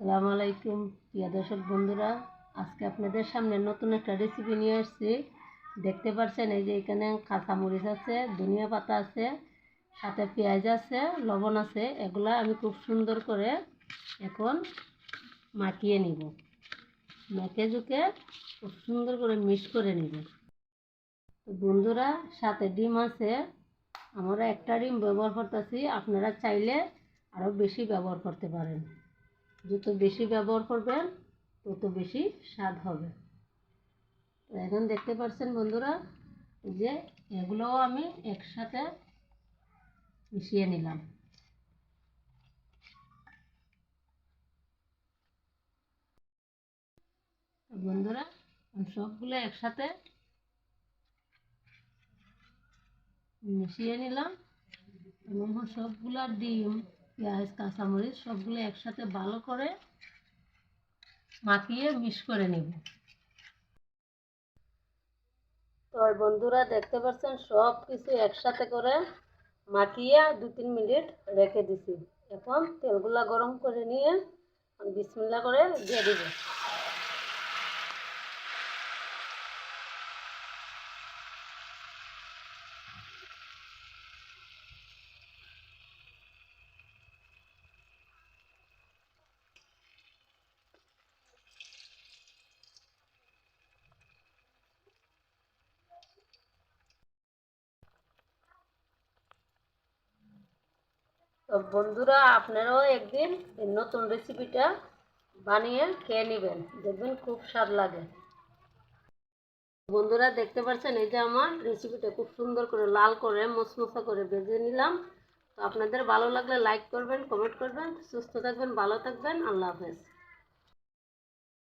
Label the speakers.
Speaker 1: সালামু আলাইকুম, প্রিয় দর্শক বন্ধুরা। আজকে আপনাদের সামনে নতুন একটা রেসিপি নিয়ে আসছি। দেখতে পাচ্ছেন, এই যে এখানে কাঁচামরিচ আছে, ধনিয়া পাতা আছে, সাথে পেঁয়াজ আছে, লবণ আছে। এগুলা আমি খুব সুন্দর করে এখন মাখিয়ে নিব। মেখে ঝুঁকে খুব সুন্দর করে মিক্স করে নিব। বন্ধুরা, সাথে ডিম আছে। আমরা একটা ডিম ব্যবহার করতেছি। আপনারা চাইলে আরও বেশি ব্যবহার করতে পারেন। যত বেশি ব্যবহার করবেন, তত বেশি স্বাদ হবে। তো এখন দেখতে পাচ্ছেন বন্ধুরা যে এগুলোও আমি একসাথে মিশিয়ে নিলাম। বন্ধুরা সবগুলো একসাথে মিশিয়ে নিলাম এবং সবগুলা ডিম পেঁয়াজ, কাঁচামরিচ সবগুলো একসাথে ভালো করে মাখিয়ে মিক্স করে নেব। তো বন্ধুরা, দেখতে পাচ্ছেন সব কিছু একসাথে করে মাখিয়ে দু তিন মিনিট রেখে দিছি। এখন তেলগুলা গরম করে নিয়ে বিসমিল্লা করে দিয়ে দিব। তো বন্ধুরা, আপনারাও একদিন এই নতুন রেসিপিটা বানিয়ে খেয়ে নেবেন। দেখবেন খুব স্বাদ লাগে। বন্ধুরা, দেখতে পাচ্ছেন, এই যে আমার রেসিপিটা খুব সুন্দর করে লাল করে মশমশা করে ভেজে নিলাম। তো আপনাদের ভালো লাগলে লাইক করবেন কমেন্ট করবেন। সুস্থ থাকবেন, ভালো থাকবেন। আল্লাহ হাফেজ।